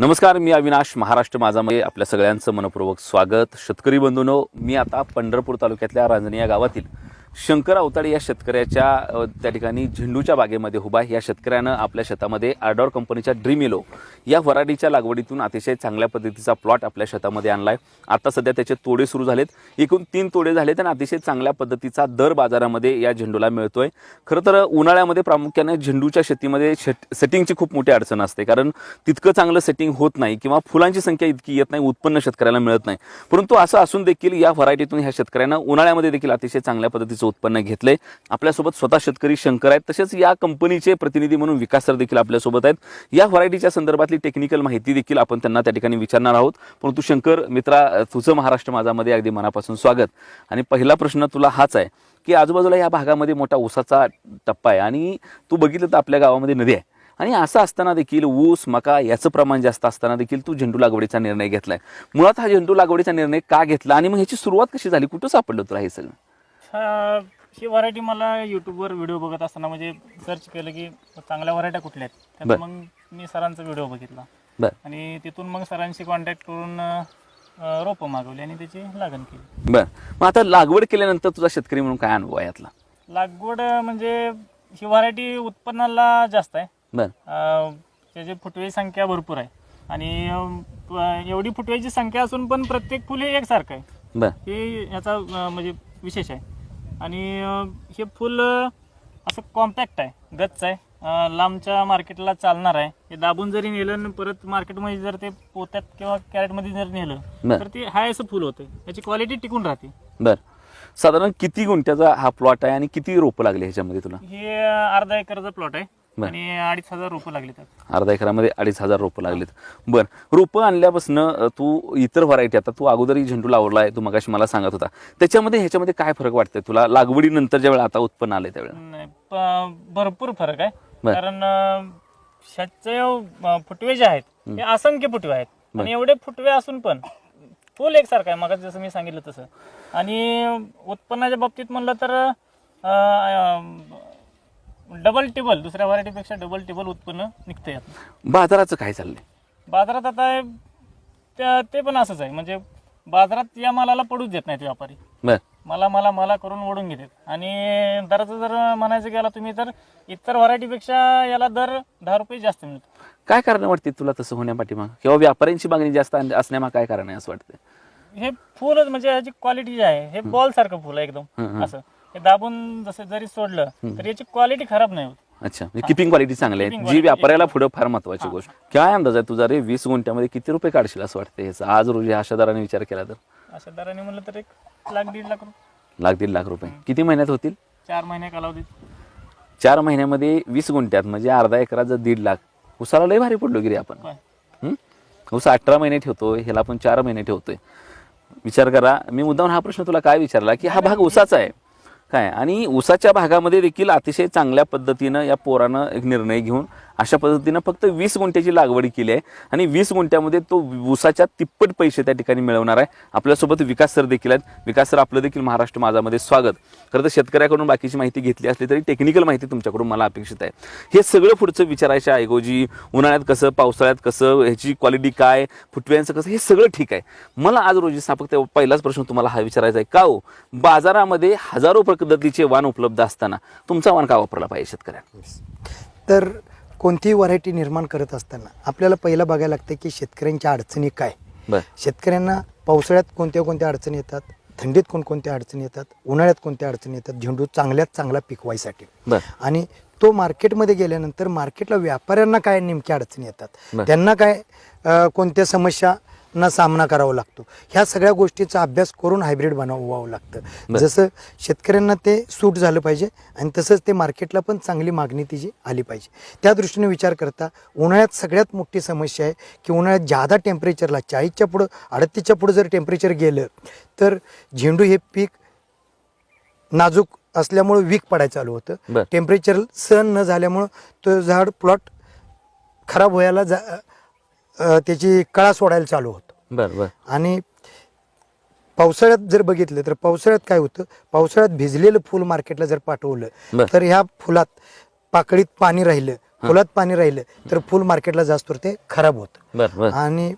नमस्कार मी अविनाश महाराष्ट्र माझामध्ये आपल्या सगळ्यांचं मनपूर्वक स्वागत. शेतकरी बंधूनो मी आता पंढरपूर तालुक्यातल्या रांजणी या गावातील शंकर अवताडे या शेतकऱ्याच्या त्या ठिकाणी झेंडूच्या बागेमध्ये उभा आहे. या शेतकऱ्यानं आपल्या शेतामध्ये आर्डॉर कंपनीच्या ड्रीमिलो या वराडीच्या लागवडीतून अतिशय चांगल्या पद्धतीचा प्लॉट आपल्या शेतामध्ये आणला आहे आता सध्या त्याचे तोडे सुरू झालेत. एकूण तीन तोडे झालेत आणि अतिशय चांगल्या पद्धतीचा दर बाजारामध्ये या झेंडूला मिळतोय. खरं तर उन्हाळ्यामध्ये प्रामुख्याने झेंडूच्या शेतीमध्ये शेट सेटिंगची खूप मोठी अडचण असते. कारण तितकं चांगलं सेटिंग होत नाही किंवा फुलांची संख्या इतकी येत नाही उत्पन्न शेतकऱ्याला मिळत नाही. परंतु असं असून देखील या व्हरायटीतून ह्या शेतकऱ्यांना उन्हाळ्यामध्ये देखील अतिशय चांगल्या पद्धतीचं उत्पन्न घेतलंय. आपल्यासोबत स्वतः शेतकरी शंकर आहेत. तसेच या कंपनीचे प्रतिनिधी म्हणून विकास सर देखील आपल्यासोबत आहेत. या व्हरायटीच्या संदर्भातली टेक्निकल माहिती देखील आपण त्यांना त्या ठिकाणी विचारणार आहोत. परंतु शंकर मित्रा तुझं महाराष्ट्र माझामध्ये अगदी मनापासून स्वागत. आणि पहिला प्रश्न तुला हाच आहे की आजूबाजूला या भागामध्ये मोठा ऊसाचा टप्पा आहे आणि तू बघितलं तर आपल्या गावामध्ये नदी आहे. आणि असं असताना देखील ऊस मका याचं प्रमाण जास्त असताना देखील तू झेंडू लागवडीचा निर्णय घेतलाय. मुळात हा झेंडू लागवडीचा निर्णय का घेतला आणि मग ह्याची सुरुवात कशी झाली? कुठं सापडलं तुला हे सगळं? हा, ही व्हरायटी मला युट्यूबवर व्हिडिओ बघत असताना म्हणजे सर्च केलं की चांगल्या व्हरायट्या कुठल्या आहेत. बरं. मग मी सरांचा व्हिडिओ बघितला. बर. आणि तिथून मग सरांशी कॉन्टॅक्ट करून अं, रोपं मागवली आणि त्याची लागण केली. बर. मग आता लागवड केल्यानंतर तुझा शेतकरी म्हणून काय अनुभव आहे यातला? लागवड म्हणजे ही व्हरायटी उत्पन्नाला जास्त आहे. बर. अं, त्याची फुटवेची संख्या भरपूर आहे. आणि अं, प- एवढी फुटवेची संख्या असून पण प्रत्येक फुल हे एकसारखं आहे. बर. हे याचा अं, म्हणजे विशेष आहे. आणि हे फुल असं कॉम्पॅक्ट आहे गच्च आहे. लांबच्या मार्केटला चालणार आहे. हे दाबून जरी नेलं परत मार्केटमध्ये जर ते पोत्यात किंवा कॅरेटमध्ये जर नेलं. तर ते हाय असं फुल होतं याची क्वालिटी टिकून राहते. बर. साधारण किती गुंठ्याचा हा प्लॉट आहे आणि किती रोपं लागले ह्याच्यामध्ये तुला? हे अर्धा एकरचा प्लॉट आहे. आणि अडीच हजार रुपये लागले अर्धा एकरामध्ये अडीच हजार रोपं लागलेत. बर. रोपं आणल्यापासून तू इतर व्हरायटी आता तू अगोदरही झेंडू लावलाय तू मगाशी मला सांगत होता. त्याच्यामध्ये ह्याच्यामध्ये काय फरक वाटतंय तुला? लागवडीनंतर ज्यावेळेला आता उत्पन्न त्यावेळेला. नाही, प- भरपूर फरक आहे. कारण फुटवे जे आहेत हे. असंख्य फुटवे आहेत. आणि एवढे फुटवे असून पण फुल एकसारखं आहे. मग जसं मी सांगितलं तसं. आणि उत्पन्नाच्या बाबतीत म्हणलं तर डबल टेबल दुसऱ्या व्हरायटीपेक्षा डबल टेबल उत्पन्न निघतं यात बाजाराचं काय चाललंय? बाजारात आता त्या- ते पण असंच आहे. म्हणजे बाजारात या मालाला पडूच देत नाहीत व्यापारी. बर. मला मला मला करून ओढून घेतात. आणि दराचं जर म्हणायचं गेला तुम्ही तर इतर व्हरायटीपेक्षा याला दर दहा रुपये जास्त मिळतो काय कारण वाटते तुला तसं होण्यापाठीमाग? किंवा व्यापाऱ्यांची मागणी जास्त असण्यामाग काय कारण आहे असं वाटतंय? हे फुलच म्हणजे याची क्वालिटी जी आहे हे बॉल सारखं फुल आहे हं, एकदम हं. असं. हे दाबून जसं जरी सोडलं तर याची क्वालिटी खराब नाही होत. अच्छा. किपिंग क्वालिटी चांगली आहे. जी व्यापाऱ्याला पुढे फार महत्वाची गोष्ट. काय अंदाज आहे तुझा रे? वीस गुंठ्यामध्ये किती रुपये काढशील असं वाटतं ह्याचा आज रोजी अशा दराने विचार केला तर. अशा दराने म्हणलं तर एक लाख दीड लाख रुपये. लाख दीड लाख रुपये. किती महिन्यात होतील? चार महिने कालावधीत. चार महिन्यामध्ये वीस गुंठ्यात म्हणजे अर्धा एकराचं दीड लाख. उसाला लय भारी पडलो गिरी आपण. हं? ऊस अठरा महिने ठेवतोय ह्याला आपण चार महिने ठेवतोय. विचार करा. मी मुद्दाम हा प्रश्न तुला काय विचारला की हा भाग ऊसाचा आहे. काय? आणि ऊसाच्या भागामध्ये देखील अतिशय चांगल्या पद्धतीनं या पोरानं एक निर्णय घेऊन अशा पद्धतीनं फक्त वीस गुंठ्याची लागवड केली आहे. आणि वीस गुंठ्यामध्ये तो ऊसाच्या तिप्पट पैसे त्या ठिकाणी मिळवणार आहे. आपल्यासोबत विकास सर देखील आहेत. विकास सर आपलं देखील महाराष्ट्र माझामध्ये स्वागत. खरं तर शेतकऱ्याकडून बाकीची माहिती घेतली असली तरी टेक्निकल माहिती तुमच्याकडून मला अपेक्षित आहे. हे सगळं पुढचं विचारायच्या ऐवजी उन्हाळ्यात कसं पावसाळ्यात कसं ह्याची क्वालिटी काय फुटव्यांचं कसं हे सगळं ठीक आहे. मला आज रोजी सापक पहिलाच प्रश्न तुम्हाला हा विचारायचा आहे. का हो? बाजारामध्ये हजारो पद्धतीचे वाण उपलब्ध असताना तुमचा वाण का वापरला पाहिजे शेतकऱ्याला तर कोणतीही व्हरायटी निर्माण करत असताना आपल्याला पहिलं बघायला लागतं की शेतकऱ्यांच्या अडचणी काय. शेतकऱ्यांना पावसाळ्यात कोणत्या कोणत्या अडचणी येतात? थंडीत कोणकोणत्या अडचणी येतात? उन्हाळ्यात कोणत्या अडचणी येतात? झेंडू चांगल्यात चांगला पिकवायसाठी. आणि तो मार्केटमध्ये गेल्यानंतर मार्केटला व्यापाऱ्यांना काय नेमक्या अडचणी. येतात? त्यांना काय कोणत्या समस्यांना सामना करावा लागतो ह्या सगळ्या गोष्टीचा अभ्यास करून हायब्रिड बनवावं. लागतं जसं शेतकऱ्यांना ते सूट झालं पाहिजे आणि तसंच ते मार्केटला पण चांगली मागणी तिची आली पाहिजे त्या दृष्टीने विचार करता उन्हाळ्यात सगळ्यात मोठी समस्या आहे की उन्हाळ्यात जादा टेम्परेचरला चाळीसच्या पुढं अडतीसच्या पुढं जर टेम्परेचर गेलं तर झेंडू हे पीक नाजूक असल्यामुळं वीक पडायला चालू. होतं टेम्परेचर सहन न झाल्यामुळं तो झाड प्लॉट खराब व्हायला जा अ, त्याची कळा सोडायला चालू होतं. बर बर. आणि पावसाळ्यात जर बघितलं तर पावसाळ्यात काय होतं? पावसाळ्यात भिजलेलं फुल मार्केटला जर पाठवलं बर. तर ह्या फुलात पाकळीत पाणी राहिलं फुलात पाणी राहिलं तर फुल मार्केटला जास्त ते खराब होतं. बर बर. आणि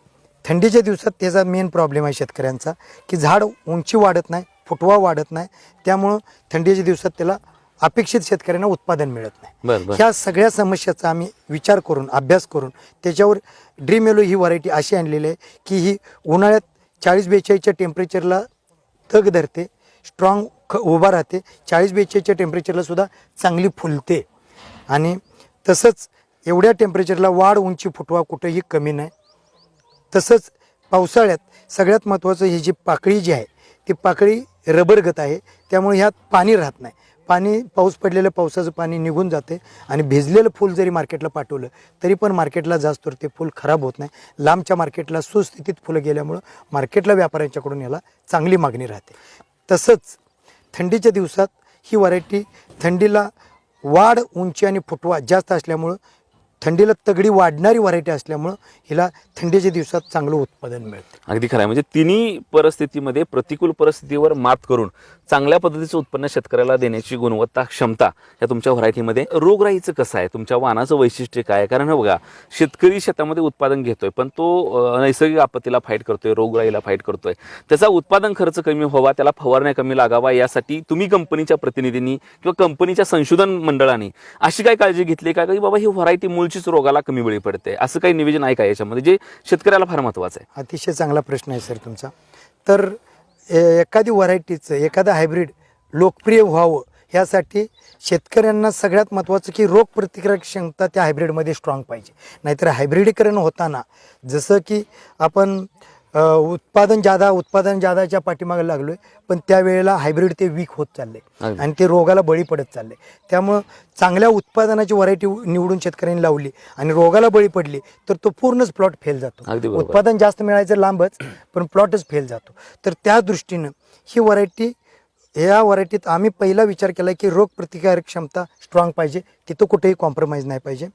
थंडीच्या दिवसात त्याचा मेन प्रॉब्लेम आहे शेतकऱ्यांचा की झाड उंची वाढत नाही फुटवा वाढत नाही त्यामुळं थंडीच्या दिवसात त्याला अपेक्षित शेतकऱ्यांना उत्पादन मिळत नाही. ह्या सगळ्या समस्याचा आम्ही विचार करून अभ्यास करून त्याच्यावर ड्रीम येलो ही व्हरायटी अशी आणलेली आहे की ही उन्हाळ्यात चाळीस बेचाळीसच्या टेम्परेचरला तग धरते स्ट्रॉंग ख उभा राहते चाळीस बेचाळीसच्या टेम्परेचरला सुद्धा चांगली फुलते. आणि तसंच एवढ्या टेम्परेचरला वाढ उंची फुटवा कुठंही कमी नाही. तसंच पावसाळ्यात सगळ्यात महत्त्वाचं ही जी पाकळी जी आहे ती पाकळी रबरगत आहे त्यामुळे ह्यात पाणी राहत नाही. पाणी पाऊस पडलेलं पावसाचं पाणी निघून जाते आणि भिजलेलं फूल जरी मार्केटला पाठवलं तरी पण मार्केटला जास्त ते फूल खराब होत नाही. लांबच्या मार्केटला सुस्थितीत फुलं गेल्यामुळं मार्केटला व्यापाऱ्यांच्याकडून याला चांगली मागणी राहते. तसंच थंडीच्या दिवसात ही व्हरायटी थंडीला वाढ उंची आणि फुटवा जास्त असल्यामुळं थंडीला तगडी वाढणारी व्हरायटी असल्यामुळं हिला थंडीच्या दिवसात चांगलं उत्पादन मिळतं. अगदी खरं आहे. म्हणजे तिन्ही परिस्थितीमध्ये प्रतिकूल परिस्थितीवर मात करून चांगल्या पद्धतीचं उत्पन्न शेतकऱ्याला देण्याची गुणवत्ता क्षमता या तुमच्या व्हरायटीमध्ये रोगराईचं कसं आहे? तुमच्या वाहनाचं वैशिष्ट्य काय कारण बघा शेतकरी शेतामध्ये उत्पादन घेतोय पण तो नैसर्गिक आपत्तीला फाईट करतोय रोगराईला फाईट करतोय. त्याचा उत्पादन खर्च कमी व्हावा त्याला फवारण्या कमी लागावा यासाठी तुम्ही कंपनीच्या प्रतिनिधींनी किंवा कंपनीच्या संशोधन मंडळाने अशी काय काळजी घेतली का? की बाबा ही व्हरायटी मूळचीच रोगाला कमी बळी पडते. असं काही निवेदन आहे का याच्यामध्ये? जे शेतकऱ्याला फार महत्वाचं आहे. अतिशय चांगला प्रश्न आहे सर तुमचा. तर एखादी व्हरायटीचं एखादं हायब्रिड लोकप्रिय व्हावं ह्यासाठी शेतकऱ्यांना सगळ्यात महत्त्वाचं की रोग प्रतिकारक क्षमता त्या हायब्रिडमध्ये स्ट्रॉंग पाहिजे. नाहीतर हायब्रिडीकरण होताना जसं की आपण उत्पादन जादा उत्पादन जादाच्या पाठीमागे लागलो आहे पण त्यावेळेला हायब्रिड ते वीक होत चालले. आणि ते रोगाला बळी पडत चालले त्यामुळं चांगल्या उत्पादनाची व्हरायटी निवडून शेतकऱ्यांनी लावली आणि रोगाला बळी पडली तर तो पूर्णच प्लॉट फेल जातो. उत्पादन जास्त मिळायचं लांबच पण प्लॉटच फेल जातो तर त्या दृष्टीनं ही व्हरायटी या व्हरायटीत आम्ही पहिला विचार केला की रोग प्रतिकारक क्षमता स्ट्रॉंग पाहिजे तिथं कुठेही कॉम्प्रोमाइज नाही पाहिजे.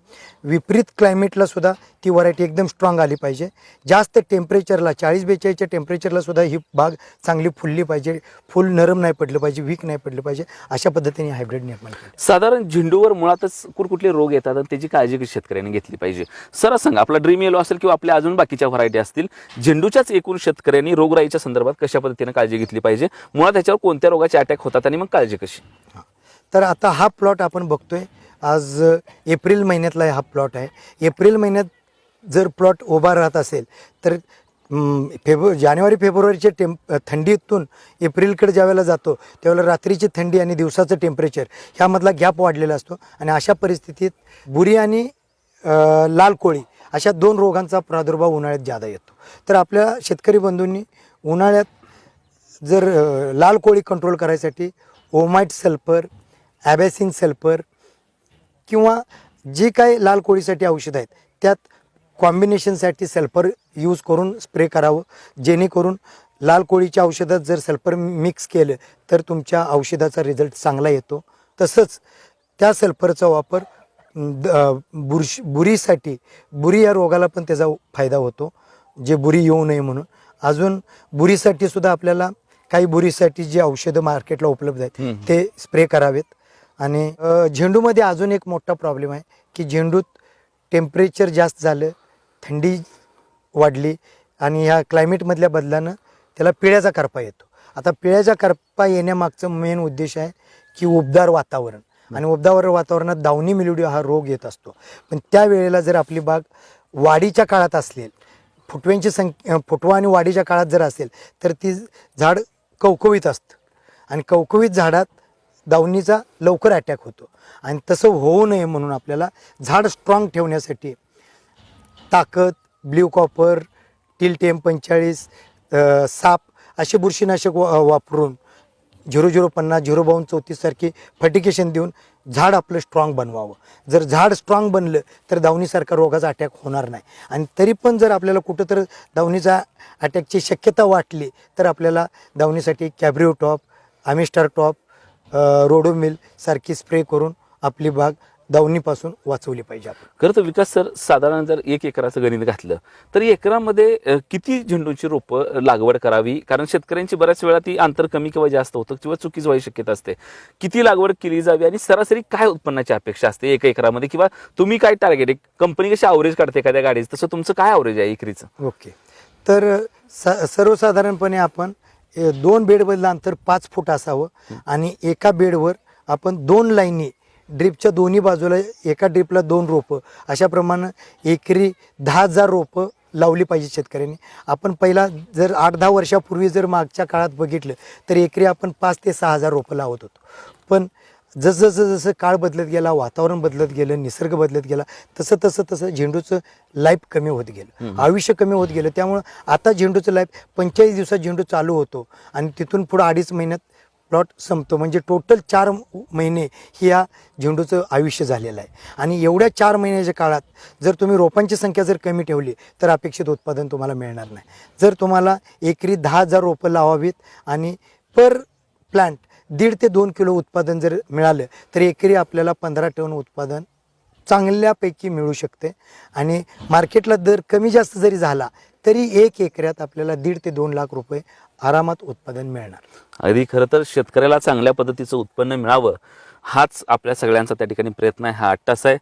विपरीत क्लायमेटला सुद्धा ती व्हरायटी एकदम स्ट्रॉंग आली पाहिजे. जास्त टेम्परेचरला चाळीस बेचाळीसच्या टेम्परेचरला सुद्धा ही बाग चांगली फुलली पाहिजे. फुल नरम नाही पडलं पाहिजे वीक नाही पडलं पाहिजे. अशा पद्धतीने हायब्रिड निर्माण केलं. साधारण झेंडूवर मुळातच कुठकुठले रोग येतात आणि त्याची काळजी कशी शेतकऱ्यांनी घेतली पाहिजे? सर सांगा आपला ड्रीम येलो असेल किंवा आपल्या अजून बाकीच्या व्हरायटी असतील झेंडूच्याच एकूण शेतकऱ्यांनी रोगराईच्या संदर्भात कशा पद्धतीने काळजी घेतली पाहिजे? मुळात त्याच्यावर कोणत्या रोगाचे अटॅक होतात आणि मग काळजी कशी. तर आता हा प्लॉट आपण बघतोय. आज एप्रिल महिन्यातला हा प्लॉट आहे. एप्रिल महिन्यात जर प्लॉट उभा राहत असेल तर फेब्रु जानेवारी फेब्रुवारीच्या टेम्प थंडीतून एप्रिलकडे ज्यावेळेला जातो त्यावेळेला रात्रीची थंडी आणि दिवसाचं टेम्परेचर ह्यामधला गॅप वाढलेला असतो. आणि अशा परिस्थितीत बुरी आणि लाल कोळी अशा दोन रोगांचा प्रादुर्भाव उन्हाळ्यात जादा येतो. तर आपल्या शेतकरी बंधूंनी उन्हाळ्यात जर लाल कोळी कंट्रोल करायसाठी ओमाइट सल्फर ॲबॅसिन सल्फर किंवा जी काही लाल कोळीसाठी औषधं आहेत त्यात कॉम्बिनेशनसाठी सल्फर यूज करून स्प्रे करावं. जेणेकरून लाल कोळीच्या औषधात जर सल्फर मिक्स केलं तर तुमच्या औषधाचा रिझल्ट चांगला येतो. तसंच त्या सल्फरचा वापर द- बुरशी बुरीसाठी बुरी या रोगाला पण त्याचा फायदा होतो जे बुरी येऊ नये म्हणून. अजून बुरीसाठी सुद्धा आपल्याला काही बुरीसाठी जी औषधं मार्केटला उपलब्ध आहेत. ते स्प्रे करावेत. आणि झेंडूमध्ये अजून एक मोठा प्रॉब्लेम आहे की झेंडूत टेम्परेचर जास्त झालं थंडी वाढली आणि ह्या क्लायमेटमधल्या बदलानं त्याला पिळ्याचा करपा येतो. आता पिळ्याचा करपा येण्यामागचं मेन उद्देश आहे की उबदार वातावरण. आणि उबदार वातावरणात दावणी मिल्यूडिओ हा रोग येत असतो. पण त्यावेळेला जर आपली बाग वाढीच्या काळात असलेल फुटव्यांची संख्या फुटवा आणि वाढीच्या काळात जर असेल तर ती झाड कवकवीत असतं. आणि कवकवीत झाडात दावणीचा लवकर अटॅक होतो. आणि तसं होऊ नये म्हणून आपल्याला झाड स्ट्रॉंग ठेवण्यासाठी ताकद ब्ल्यू कॉपर टिलटेम पंचेचाळीस साप असे बुरशीनाशक वा वापरून झिरो झिरो पन्नास झिरो बावन्न चौतीससारखी फर्टिकेशन देऊन झाड आपलं स्ट्रॉंग बनवावं. जर झाड स्ट्रॉंग बनलं तर दावणीसारखा रोगाचा अटॅक होणार नाही. आणि तरी पण जर आपल्याला कुठं तर दावणीचा अटॅकची शक्यता वाटली तर आपल्याला दावणीसाठी कॅब्रिओ टॉप आमिस्टार टॉप रोडोमिल सारखी स्प्रे करून आपली बाग दावणीपासून वाचवली पाहिजे खरं तर विकास सर साधारण जर एक एकराचं गणित घातलं तर एकरामध्ये किती झेंडूची रोपं लागवड करावी? कारण शेतकऱ्यांची बऱ्याच वेळा ती अंतर कमी किंवा जास्त होतं किंवा चुकीच व्हायची शक्यता असते. किती लागवड केली जावी आणि सरासरी काय उत्पन्नाची अपेक्षा असते एका एकरामध्ये? किंवा तुम्ही काय टार्गेट आहे? कंपनी कशी अवरेज काढते एखाद्या गाडीचं? तसं तुमचं काय अवरेज आहे एकरीचं? ओके. तर स सर्वसाधारणपणे आपण ए, दोन बेडमधलं अंतर पाच फूट असावं आणि एका बेडवर आपण दोन लाईनी ड्रिपच्या दोन्ही बाजूला एका ड्रिपला दोन रोपं अशा प्रमाणे एकरी दहा हजार रोपं लावली पाहिजे शेतकऱ्यांनी. आपण पहिला जर आठ दहा वर्षापूर्वी जर मागच्या काळात बघितलं तर एकरी आपण पाच ते सहा हजार रोपं लावत होतो. पण जसं जसं जसं काळ बदलत गेला वातावरण बदलत गेलं निसर्ग बदलत गेला तसं तसं तसं झेंडूचं लाईफ कमी होत गेलं. आयुष्य कमी होत गेलं. त्यामुळं आता झेंडूचं लाईफ पंचेचाळीस दिवसात झेंडू चालू होतो आणि तिथून पुढं अडीच महिन्यात प्लॉट संपतो. म्हणजे टोटल चार महिने ही या झेंडूचं आयुष्य झालेलं आहे. आणि एवढ्या चार महिन्याच्या काळात जर तुम्ही रोपांची संख्या जर कमी ठेवली तर अपेक्षित उत्पादन तुम्हाला मिळणार नाही. जर तुम्हाला एकरी दहा हजार रोपं लावावीत आणि पर प्लांट दीड ते दोन किलो उत्पादन जर मिळालं तर एकरी आपल्याला पंधरा टन उत्पादन चांगल्यापैकी मिळू शकते. आणि मार्केटला दर कमी जास्त जरी झाला तरी एक एकऱ्यात आपल्याला दीड ते दोन लाख रुपये आरामात उत्पादन मिळणार. अगदी खरं तर शेतकऱ्याला चांगल्या पद्धतीचं उत्पन्न मिळावं हाच आपल्या सगळ्यांचा त्या ठिकाणी प्रयत्न आहे हा अट्टास आहे.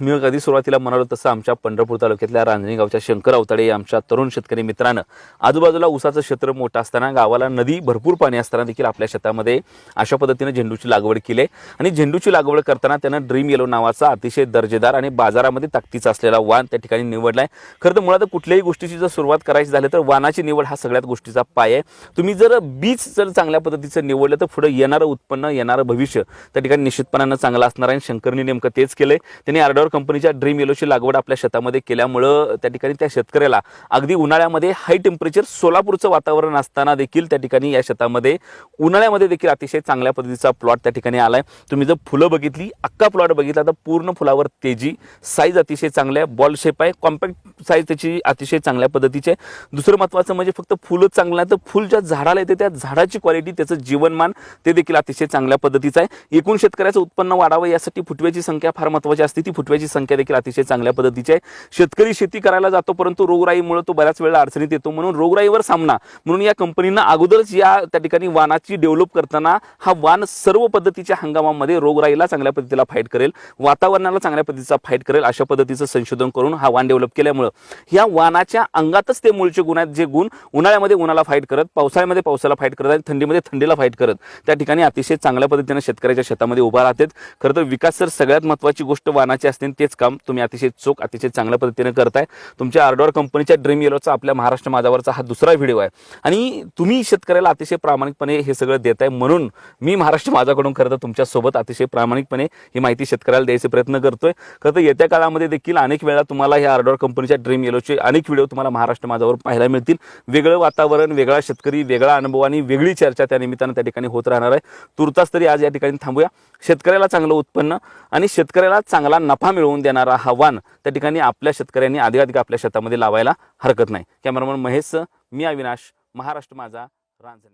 मी कधी सुरुवातीला म्हणालो तसं आमच्या पंढरपूर तालुक्यातल्या रांजणी गावच्या शंकर अवताडे आमच्या तरुण शेतकरी मित्रानं आजूबाजूला ऊसाचं क्षेत्र मोठं असताना गावाला नदी भरपूर पाणी असताना देखील आपल्या शेतामध्ये अशा पद्धतीनं झेंडूची लागवड केली आहे. आणि झेंडूची लागवड करताना त्यानं ड्रीम येलो नावाचा अतिशय दर्जेदार आणि बाजारामध्ये ताकदीचा असलेला वाण त्या ठिकाणी निवडला आहे. खरं तर मुळात कुठल्याही गोष्टीची जर सुरुवात करायची झाली तर वानाची निवड हा सगळ्यात गोष्टीचा पाय आहे. तुम्ही जर बीज जर चांगल्या पद्धतीचं निवडलं तर पुढे येणारं उत्पन्न येणारं भविष्य त्या ठिकाणी निश्चितपणानं चांगलं असणार आहे. शंकरनी नेमकं तेच केलंय. त्यांनी आर्डॉर कंपनीच्या ड्रीम येलोची लागवड आपल्या शेतामध्ये केल्यामुळं त्या ठिकाणी त्या शेतकऱ्याला अगदी उन्हाळ्यामध्ये हाय टेम्परेचर सोलापूरचं वातावरण असताना देखील त्या ठिकाणी या शेतामध्ये उन्हाळ्यामध्ये देखील अतिशय चांगल्या पद्धतीचा प्लॉट त्या ठिकाणी आलाय. तुम्ही जर फुलं बघितली अख्खा प्लॉट बघितला तर पूर्ण फुलावर तेजी साईज अतिशय चांगल्या आहे बॉल शेप आहे कॉम्पॅक्ट साईज त्याची अतिशय चांगल्या पद्धतीची आहे. दुसरं महत्त्वाचं म्हणजे फक्त फुलं चांगलं आहे तर फुल ज्या झाडाला येते त्या झाडाची क्वालिटी त्याचं जीवनमान ते देखील अतिशय चांगल्या पद्धतीचं आहे. एकूण शेतकऱ्याचं उत्पन्न वाढावं यासाठी फुटव्याची संख्या फार महत्त्वाची असते. ती फुटव्याची संख्या देखील अतिशय चांगल्या पद्धतीची आहे. शेतकरी शेती करायला जातो परंतु रोगराईमुळे तो बऱ्याच वेळा अडचणीत येतो. म्हणून रोगराईवर सामना. म्हणून या कंपनीनं अगोदरच या त्या ठिकाणी वाणाची डेव्हलप करताना हा वाण सर्व पद्धतीच्या हंगामामध्ये रोगराईला चांगल्या पद्धतीला फाईट करेल. वातावरणाला चांगल्या पद्धतीचा फाईट करेल अशा पद्धतीचं संशोधन करून हा वाण डेव्हलप केल्यामुळं. या वाणाच्या अंगातच ते मूळचे गुण आहेत जे गुण उन्हाळ्यामध्ये उन्हाला फाईट करत पावसाळ्यामध्ये पावसाला फाईट करत आणि थंडीमध्ये थंडीला फाईट करत त्या ठिकाणी अतिशय चांगल्या पद्धतीने शेतकऱ्याच्या शेतामध्ये उभा राहतात. खरं तर विकास सर सगळ्यात महत्त्वाची गोष्ट वाहनाची असते तेच काम तुम्ही अतिशय चोख अतिशय चांगल्या पद्धतीने करताय. तुमच्या आर्डॉर कंपनीच्या ड्रीम येलोचा आपल्या महाराष्ट्र माझावरचा हा दुसरा व्हिडिओ आहे. आणि तुम्ही शेतकऱ्याला अतिशय प्रामाणिकपणे हे सगळं देताय म्हणून मी महाराष्ट्र माझाकडून खरं तर तुमच्यासोबत अतिशय प्रामाणिकपणे ही माहिती शेतकऱ्याला द्यायचे प्रयत्न करतोय. खरं तर येत्या काळामध्ये देखील अनेक वेळा तुम्हाला ह्या आर्डॉर कंपनीच्या ड्रीम येलोचे अनेक व्हिडिओ तुम्हाला महाराष्ट्र माझावर पाहायला मिळतील. वेगळं वातावरण वेगळा शेतकरी वेगळा अनुभव आणि वेगळी चर्चा त्या निमित्तानं त्या ठिकाणी होत राहणार आहे. तुर्तास तरी आज या ठिकाणी थांबूया. शेतकऱ्याला चांगलं उत्पन्न आणि शेतकऱ्याला चांगला नफा मिळवून देणारा हा वाण त्या ठिकाणी आपल्या शेतकऱ्यांनी अधिकाधिक आपल्या शेतामध्ये लावायला हरकत नाही. कॅमेरामन महेश मी अविनाश महाराष्ट्र माझा रांजणी.